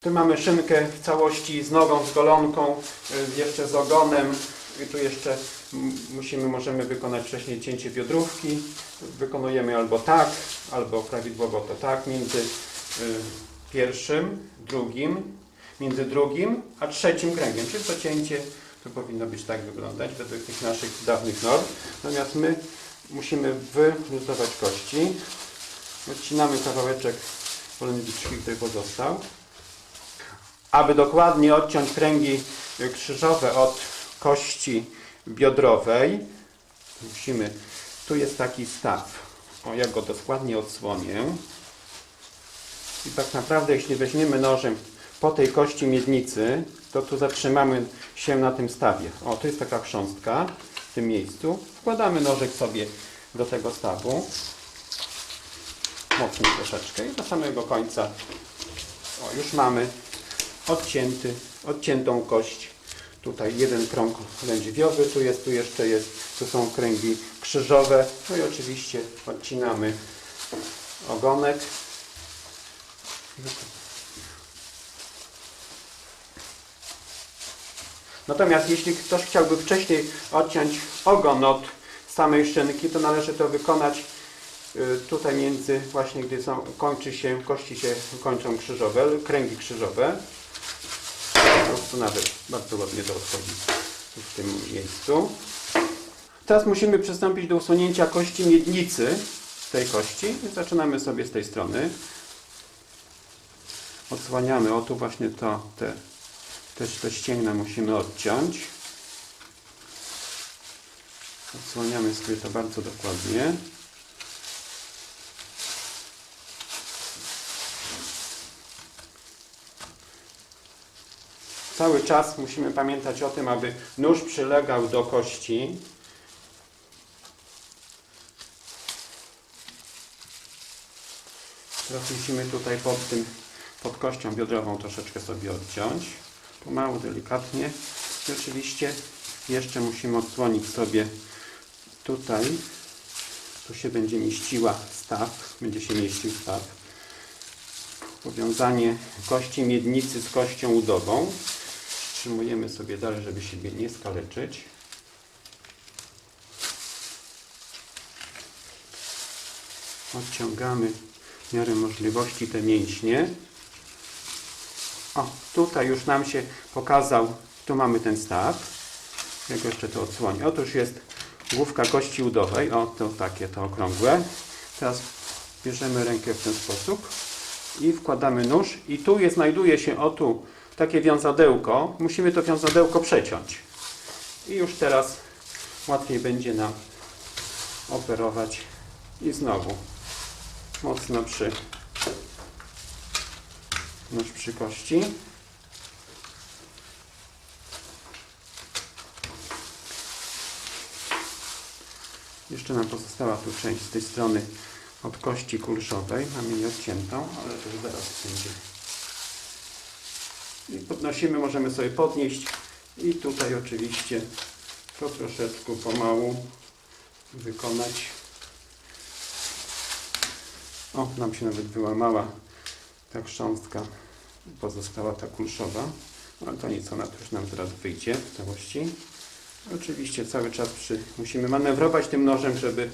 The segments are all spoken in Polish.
Tu mamy szynkę w całości z nogą, z golonką, y, jeszcze z ogonem. I tu jeszcze musimy, możemy wykonać wcześniej cięcie biodrówki. Wykonujemy albo tak, albo prawidłowo to tak, między y, pierwszym, drugim, między drugim a trzecim kręgiem. Czyli to cięcie to powinno być tak wyglądać według tych naszych dawnych norm. Natomiast my musimy wyluzować kości. Odcinamy kawałeczek polędwiczki, który pozostał. Aby dokładnie odciąć kręgi krzyżowe od kości biodrowej, musimy, tu jest taki staw. O, ja go dokładnie odsłonię. I tak naprawdę, jeśli weźmiemy nożem po tej kości miednicy, to tu zatrzymamy się na tym stawie. O, tu jest taka chrząstka w tym miejscu. Wkładamy nożek sobie do tego stawu. Mocniej troszeczkę i do samego końca. O, już mamy odcięty, odciętą kość. Tutaj jeden krąg lędźwiowy, tu jest, tu jeszcze jest, tu są kręgi krzyżowe. No i oczywiście odcinamy ogonek. Natomiast jeśli ktoś chciałby wcześniej odciąć ogon od samej szynki, to należy to wykonać y, tutaj między, właśnie gdy są, kończy się, kości się kończą krzyżowe, kręgi krzyżowe. Prostu nawet bardzo ładnie to odchodzi w tym miejscu. Teraz musimy przystąpić do usunięcia kości miednicy tej kości. Zaczynamy sobie z tej strony. Odsłaniamy, o tu właśnie to, te, też te ścięgna musimy odciąć. Odsłaniamy sobie to bardzo dokładnie. Cały czas musimy pamiętać o tym, aby nóż przylegał do kości. Teraz musimy tutaj pod tym, pod kością biodrową troszeczkę sobie odciąć. Pomału, delikatnie. I oczywiście jeszcze musimy odsłonić sobie tutaj. Tu się będzie mieściła staw, będzie się mieścił staw. Powiązanie kości miednicy z kością udową. Trzymujemy sobie dalej, żeby siebie nie skaleczyć. Odciągamy w miarę możliwości te mięśnie. O, tutaj już nam się pokazał, tu mamy ten staw. Jak jeszcze to odsłonię. Otóż jest główka kości udowej. O, to takie, to okrągłe. Teraz bierzemy rękę w ten sposób i wkładamy nóż. I tu jest, znajduje się, o tu, takie wiązadełko. Musimy to wiązadełko przeciąć. I już teraz łatwiej będzie nam operować. I znowu mocno przy nóż przy kości. Jeszcze nam pozostała tu część z tej strony od kości kulszowej. Mamy nie odciętą, ale to już zaraz będzie. Podnosimy, możemy sobie podnieść i tutaj oczywiście to troszeczkę pomału wykonać. O, nam się nawet wyłamała ta chrząstka, pozostała ta kulszowa. Ale to nic, ona też nam teraz wyjdzie w całości. Oczywiście cały czas przy, musimy manewrować tym nożem, żeby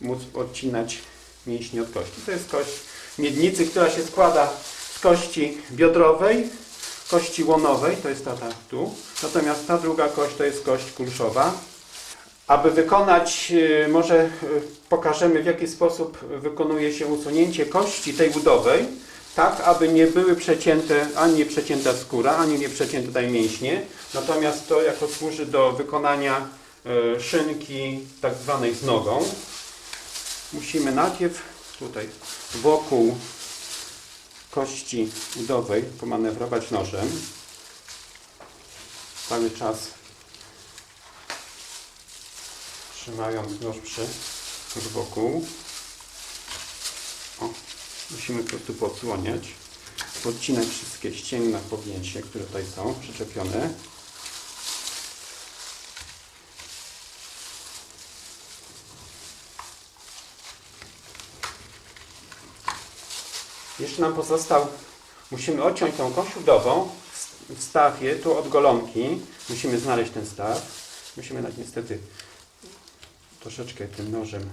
móc odcinać mięśnie od kości. To jest kość miednicy, która się składa z kości biodrowej, kości łonowej, to jest ta, ta tu. Natomiast ta druga kość to jest kość kulszowa. Aby wykonać, y, może y, pokażemy w jaki sposób wykonuje się usunięcie kości tej udowej, tak aby nie były przecięte, ani nie przecięta skóra, ani nie przecięte tutaj mięśnie. Natomiast to jako służy do wykonania y, szynki tak zwanej z nogą. Musimy najpierw tutaj wokół kości udowej pomanewrować nożem. Cały czas trzymając nóż przy boku. O, musimy po prostu podsłaniać, podcinać wszystkie ścięgna w powięcie, które tutaj są przyczepione. Jeszcze nam pozostał musimy odciąć tą kość udową w stawie, tu od golonki. Musimy znaleźć ten staw. Musimy na- niestety troszeczkę tym nożem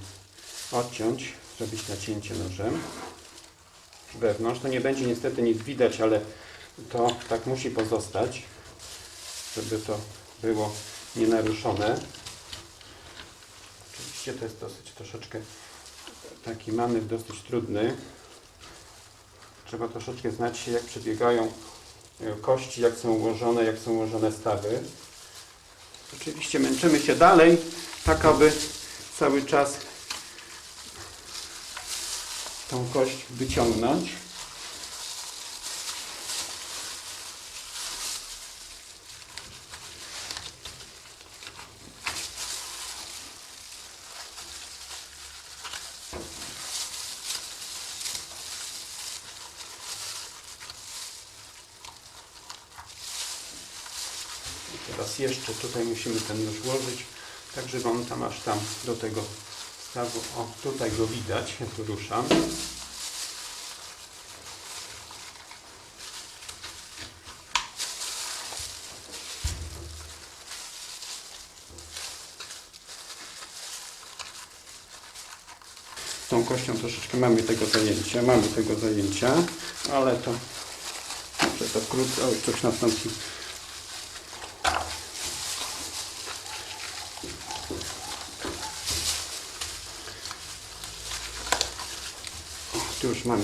odciąć, zrobić nacięcie nożem wewnątrz. To nie będzie niestety nic widać, ale to tak musi pozostać, żeby to było nienaruszone. Oczywiście to jest dosyć troszeczkę taki manewr dosyć trudny. Trzeba troszeczkę znać się, jak przebiegają e, kości, jak są ułożone, jak są ułożone stawy. Oczywiście męczymy się dalej, tak aby cały czas tą kość wyciągnąć. I Teraz tutaj musimy ten nóż włożyć, tak żeby on tam aż tam do tego stawu, o tutaj go widać, ja tu ruszam. Tą kością troszeczkę mamy tego zajęcia, mamy tego zajęcia, ale to to krótko, oj, coś nastąpi. Tu już mamy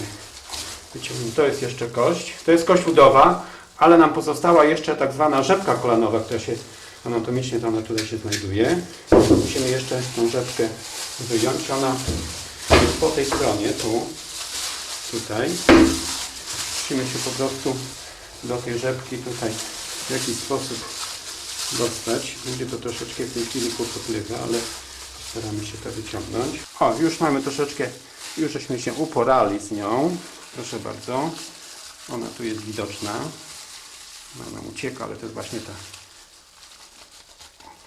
wyciągnięte. To jest jeszcze kość. To jest kość udowa, ale nam pozostała jeszcze tak zwana rzepka kolanowa, która się anatomicznie to ona tutaj się znajduje. Musimy jeszcze tą rzepkę wyjąć. Ona jest po tej stronie, tu, tutaj. Musimy się po prostu do tej rzepki tutaj w jakiś sposób dostać. Będzie to troszeczkę w tej chwili kłopotliwe, ale staramy się to wyciągnąć. O, już mamy troszeczkę, już żeśmy się uporali z nią. Proszę bardzo. Ona tu jest widoczna. Ona ucieka, ale to jest właśnie ta.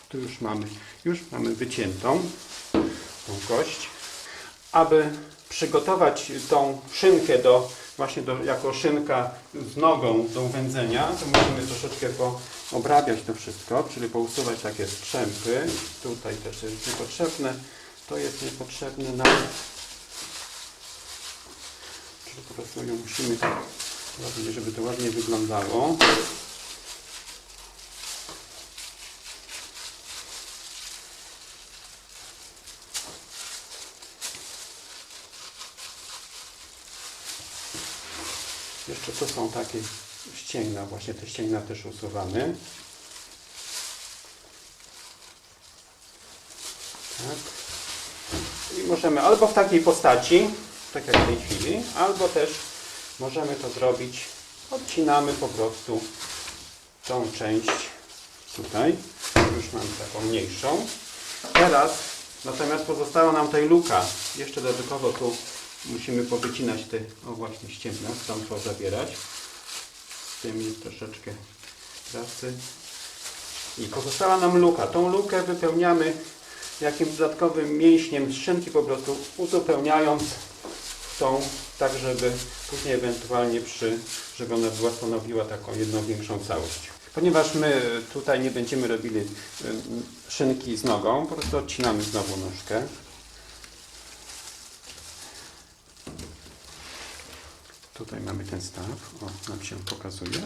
Tu już mamy, już mamy wyciętą tą kość. Aby przygotować tą szynkę do, właśnie do, jako szynka z nogą do wędzenia, to musimy troszeczkę poobrabiać to wszystko, czyli pousuwać takie strzępy. Tutaj też jest niepotrzebne. To jest niepotrzebne nam. Po prostu ją musimy robić, żeby to ładnie wyglądało. Jeszcze to są takie ścięgna, właśnie te ścięgna też usuwamy. Tak. I możemy albo w takiej postaci, tak jak w tej chwili, albo też możemy to zrobić, odcinamy po prostu tą część tutaj, już mam taką mniejszą. Teraz natomiast pozostała nam tutaj luka, jeszcze dodatkowo tu musimy powycinać te, o właśnie ścięgna, stąd to zabierać. Z tym jest troszeczkę pracy. I pozostała nam luka. Tą lukę wypełniamy jakimś dodatkowym mięśniem z szynki, po prostu uzupełniając tak żeby później ewentualnie przy, żeby ona była stanowiła taką jedną większą całość. Ponieważ my tutaj nie będziemy robili szynki z nogą, po prostu odcinamy znowu nóżkę. Tutaj mamy ten staw. O, nam się pokazuje.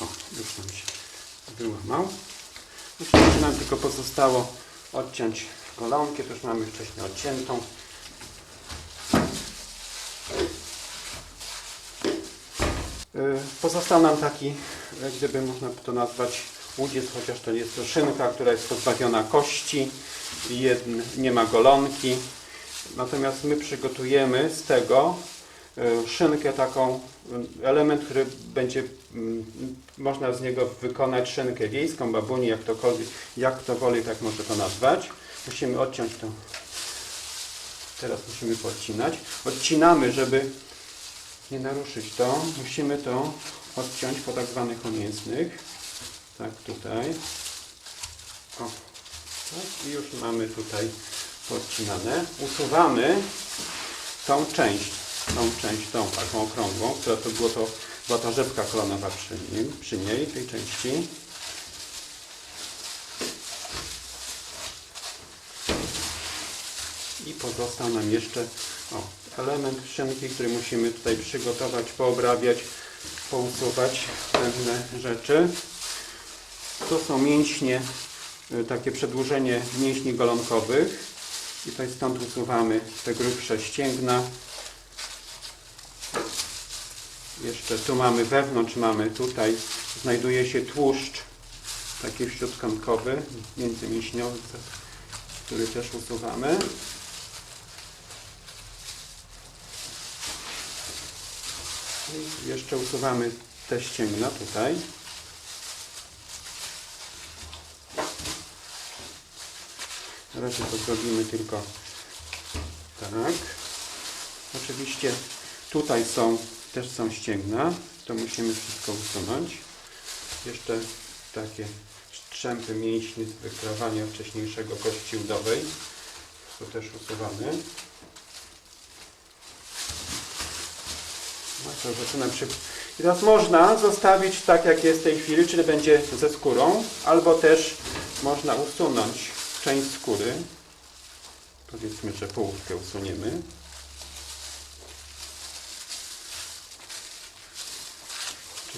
O, już nam się wyłamał. Już nam tylko pozostało odciąć golonkę. To już mamy wcześniej odciętą. Y, Pozostał nam taki, jak gdyby można to nazwać łudziec, chociaż to jest to szynka, która jest pozbawiona kości, jedn, nie ma golonki. Natomiast my przygotujemy z tego szynkę taką, y, element, który będzie, mm, można z niego wykonać szynkę wiejską, babuni, jak to, jak to woli, tak może to nazwać. Musimy odciąć to, teraz musimy podcinać. Odcinamy, żeby nie naruszyć to, musimy to odciąć po tak zwanych umiejętnych. Tak, tutaj. O. Tak, I już mamy tutaj podcinane. Usuwamy tą część, tą część, tą taką okrągłą, która to było to, była ta rzepka kolonowa przy, nim, przy niej, tej części. I pozostał nam jeszcze o, element szynki, który musimy tutaj przygotować, poobrabiać, pousuwać pewne rzeczy. To są mięśnie, y, takie przedłużenie mięśni golonkowych. I tutaj stąd usuwamy te grubsze ścięgna. Jeszcze tu mamy wewnątrz, mamy tutaj, znajduje się tłuszcz, taki śródkątkowy, międzymięśniowy, który też usuwamy. Jeszcze usuwamy te ścięgna tutaj. Na razie to zrobimy tylko tak. Oczywiście tutaj są, też są ścięgna, to musimy wszystko usunąć. Jeszcze takie strzępy mięśni z wykrawania wcześniejszego kości udowej. To też usuwamy. No. I teraz można zostawić tak jak jest w tej chwili, czyli będzie ze skórą, albo też można usunąć część skóry. Powiedzmy, że połówkę usuniemy.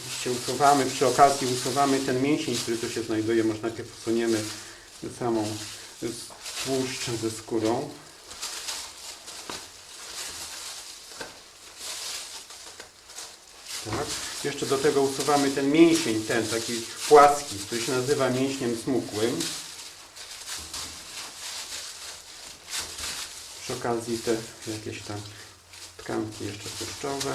Oczywiście usuwamy, przy okazji usuwamy ten mięsień, który tu się znajduje. Może najpierw usuniemy samą tłuszcz ze skórą. Tak. Jeszcze do tego usuwamy ten mięsień, ten taki płaski, który się nazywa mięśniem smukłym. Przy okazji te jakieś tam tkanki jeszcze tłuszczowe.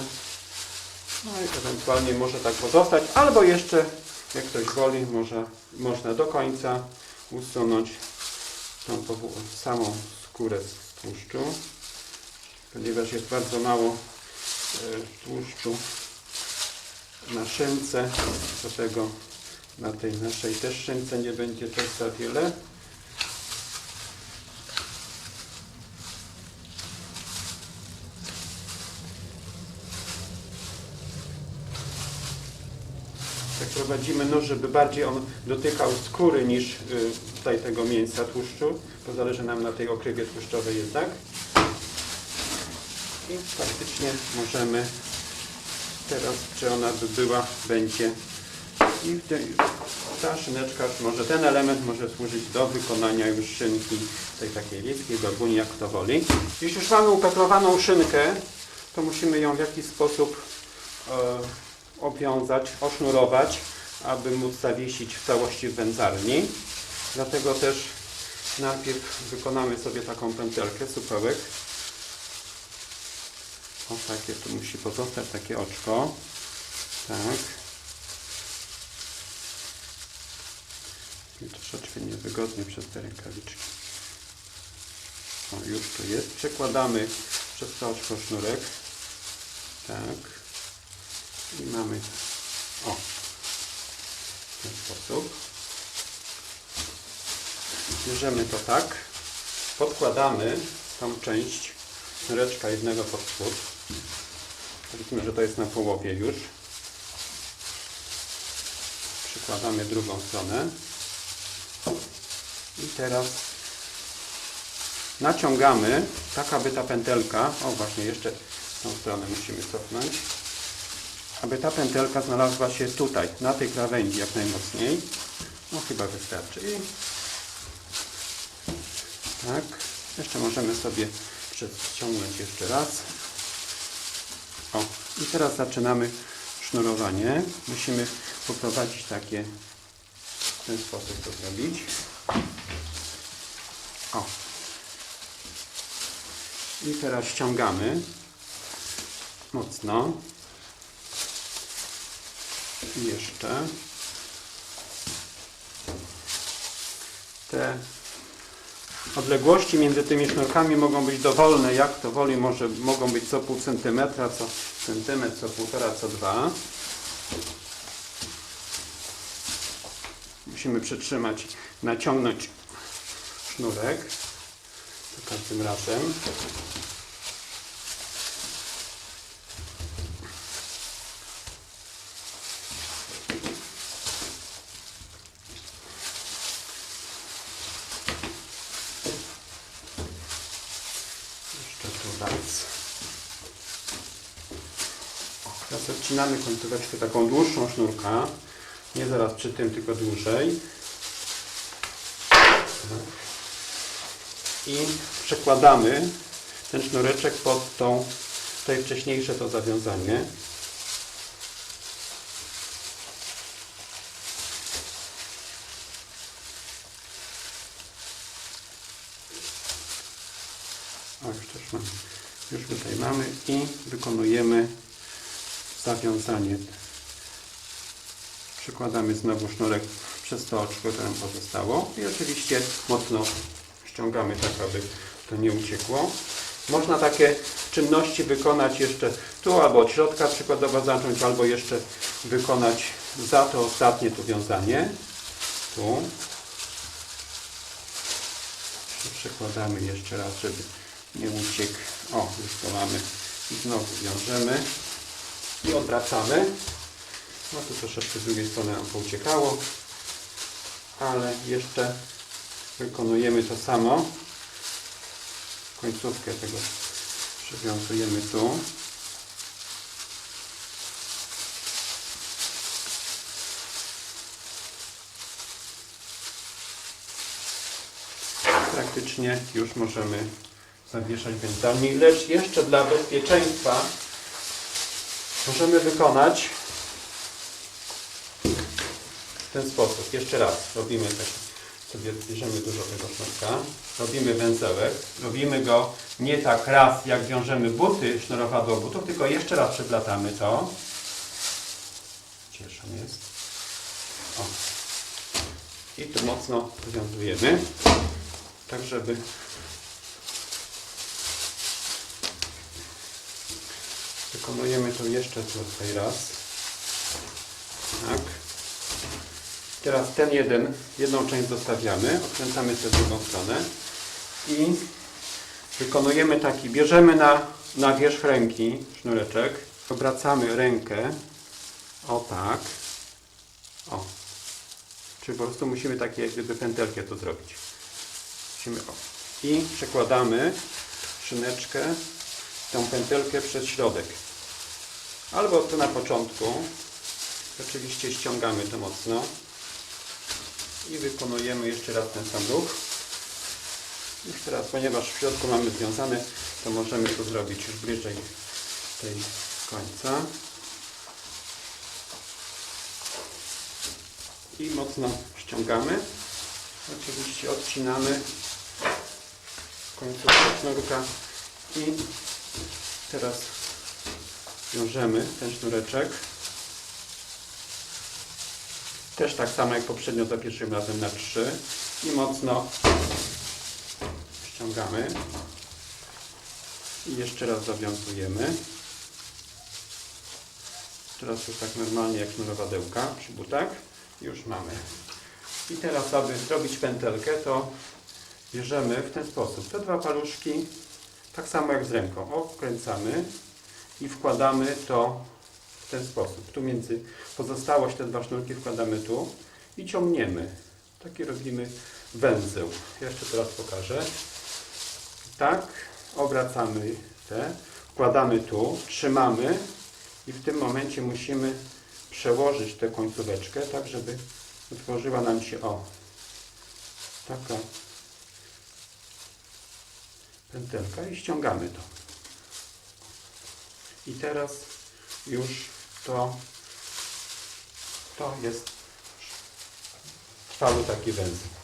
No i ewentualnie może tak pozostać, albo jeszcze, jak ktoś woli, może, można do końca usunąć tą samą skórę z tłuszczu, ponieważ jest bardzo mało e, tłuszczu na szynce, do tego na tej naszej też szynce nie będzie też za wiele. Tak prowadzimy nóż, żeby bardziej on dotykał skóry niż y, tutaj tego mięsa tłuszczu, bo zależy nam na tej okrywie tłuszczowej jednak. I faktycznie możemy teraz, czy ona by była, będzie. I ta szyneczka, może ten element może służyć do wykonania już szynki tej takiej liskiej, gorbuni, jak kto woli. Jeśli już mamy upeklowaną szynkę, to musimy ją w jakiś sposób e, obwiązać, osznurować, aby móc zawiesić w całości w wędzarni. Dlatego też najpierw wykonamy sobie taką pętelkę, supełek. O, takie tu musi pozostać, takie oczko. Tak. Mi troszeczkę niewygodnie przez te rękawiczki. O, już tu jest. Przekładamy przez to oczko sznurek. Tak. I mamy sposób. Bierzemy to tak. Podkładamy tą część sznureczka jednego pod spód. Powiedzmy, że to jest na połowie już. Przykładamy drugą stronę. I teraz naciągamy, tak aby ta pętelka, o właśnie jeszcze tą stronę musimy cofnąć, aby ta pętelka znalazła się tutaj, na tej krawędzi jak najmocniej. No chyba wystarczy. I tak, jeszcze możemy sobie przedciągnąć jeszcze raz. O, i teraz zaczynamy sznurowanie. Musimy poprowadzić takie, w ten sposób to zrobić. O. I teraz ściągamy mocno. Jeszcze te odległości między tymi sznurkami mogą być dowolne, jak to woli, może mogą być co pół centymetra, co centymetr, co półtora, co dwa. Musimy przytrzymać, naciągnąć sznurek. Za każdym razem. Raz. Teraz odcinamy końcóweczkę taką dłuższą sznurka. Nie zaraz przy tym, tylko dłużej. I przekładamy ten sznureczek pod tą, tutaj wcześniejsze to zawiązanie. O, już też mam. Już i wykonujemy zawiązanie. Przykładamy znowu sznurek przez to oczko, które nam pozostało i oczywiście mocno ściągamy tak, aby to nie uciekło. Można takie czynności wykonać jeszcze tu albo od środka przykładowo zacząć, albo jeszcze wykonać za to ostatnie tu wiązanie. Tu. Przekładamy jeszcze raz, żeby nie uciekł. O, już to mamy. I znowu wiążemy i odwracamy. No tu troszeczkę z drugiej strony nam pouciekało, ale jeszcze wykonujemy to samo. Końcówkę tego przywiązujemy tu. Praktycznie już możemy zawieszać wędami, lecz jeszcze dla bezpieczeństwa możemy wykonać w ten sposób. Jeszcze raz robimy tak, sobie bierzemy dużo tego sznurka, robimy węzełek, robimy go nie tak raz jak wiążemy buty, sznurowadło butów, tylko jeszcze raz przeplatamy to. Cieszę jest. O. I tu mocno wywiązujemy, tak żeby Wykonujemy to jeszcze tutaj raz. Tak. Teraz ten jeden, jedną część zostawiamy, odkręcamy tę drugą stronę i wykonujemy taki, bierzemy na, na wierzch ręki sznureczek, obracamy rękę, o tak, o, czyli po prostu musimy takie jak gdyby pętelkę tu zrobić. Musimy, o. I przekładamy szyneczkę, tę pętelkę przez środek. Albo tu na początku. Oczywiście ściągamy to mocno. I wykonujemy jeszcze raz ten sam ruch. Już teraz, ponieważ w środku mamy związane, to możemy to zrobić już bliżej tej końca. I mocno ściągamy. Oczywiście odcinamy końcówkę sznurka i teraz wiążemy ten sznureczek. Też tak samo jak poprzednio za pierwszym razem na 3 i mocno ściągamy. I jeszcze raz zawiązujemy. Teraz już tak normalnie jak sznurowadełka przy butach. Już mamy. I teraz, aby zrobić pętelkę, to bierzemy w ten sposób te dwa paluszki, tak samo jak z ręką. Obkręcamy i wkładamy to w ten sposób. Tu między pozostałość te dwa sznurki wkładamy tu i ciągniemy. Taki robimy węzeł. Jeszcze teraz pokażę. Tak, obracamy te, wkładamy tu, trzymamy i w tym momencie musimy przełożyć tę końcóweczkę, tak żeby utworzyła nam się o taka pętelka i ściągamy to. I teraz już to, to jest trwały taki węzeł.